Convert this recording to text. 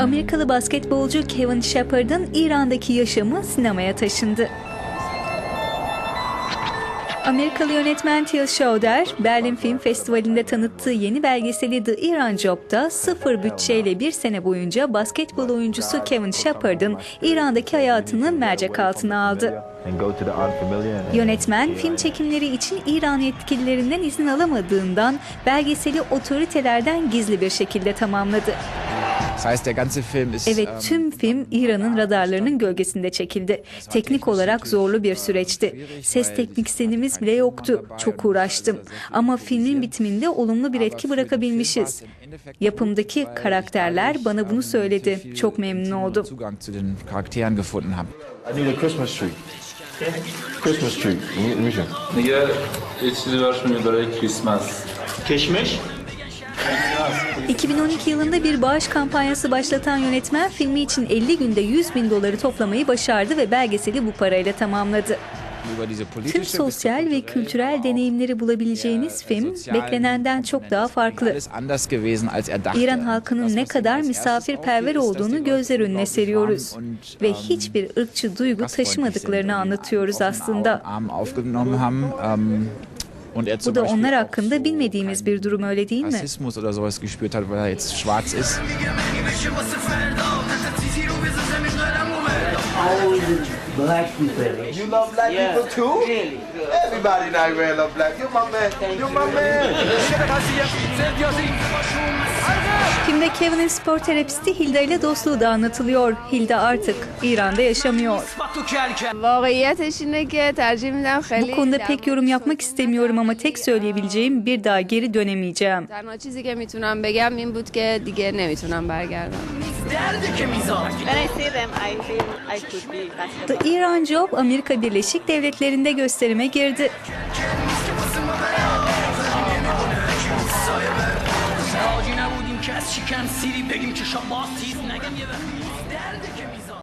Amerikalı basketbolcu Kevin Shepard'ın İran'daki yaşamı sinemaya taşındı. Amerikalı yönetmen Till Schroeder, Berlin Film Festivali'nde tanıttığı yeni belgeseli The Iran Job'da sıfır bütçeyle bir sene boyunca basketbol oyuncusu Kevin Shepard'ın İran'daki hayatını mercek altına aldı. Yönetmen film çekimleri için İran yetkililerinden izin alamadığından belgeseli otoritelerden gizli bir şekilde tamamladı. Evet ähm, tüm film İran'ın radarlarının gölgesinde çekildi. Teknik olarak zorlu bir süreçti. Ses teknisyenimiz bile yoktu. Çok uğraştım. Ama filmin bitiminde olumlu bir etki bırakabilmişiz. Yapımdaki karakterler bana bunu söyledi. Çok memnun oldum. Zugang zu den Charakteren gefunden haben. I need a Christmas tree. Christmas 2012 yılında bir bağış kampanyası başlatan yönetmen filmi için 50 günde 100 bin doları toplamayı başardı ve belgeseli bu parayla tamamladı. Tüm sosyal ve kültürel deneyimleri bulabileceğiniz film beklenenden çok daha farklı. İran halkının ne kadar misafirperver olduğunu gözler önüne seriyoruz ve hiçbir ırkçı duygu taşımadıklarını anlatıyoruz aslında. Er Bu da onlar hakkında bilmediğimiz bir durum öyle değil mi? Rassismus oder sowas gespürt hat, weil er jetzt schwarz ist. black people You love black Yeah. people too? really Everybody in Iran love black. You're my man. You're my man ve Kevin'in spor terapisti Hilda ile dostluğu da anlatılıyor. Hilda artık İran'da yaşamıyor. Bu konuda pek yorum yapmak istemiyorum ama tek söyleyebileceğim bir daha geri dönemeyeceğim. The Iran Job Amerika Birleşik Devletleri'nde gösterime girdi. که از شکم سیری بگیم که شما تیز نگم یه وقت درد که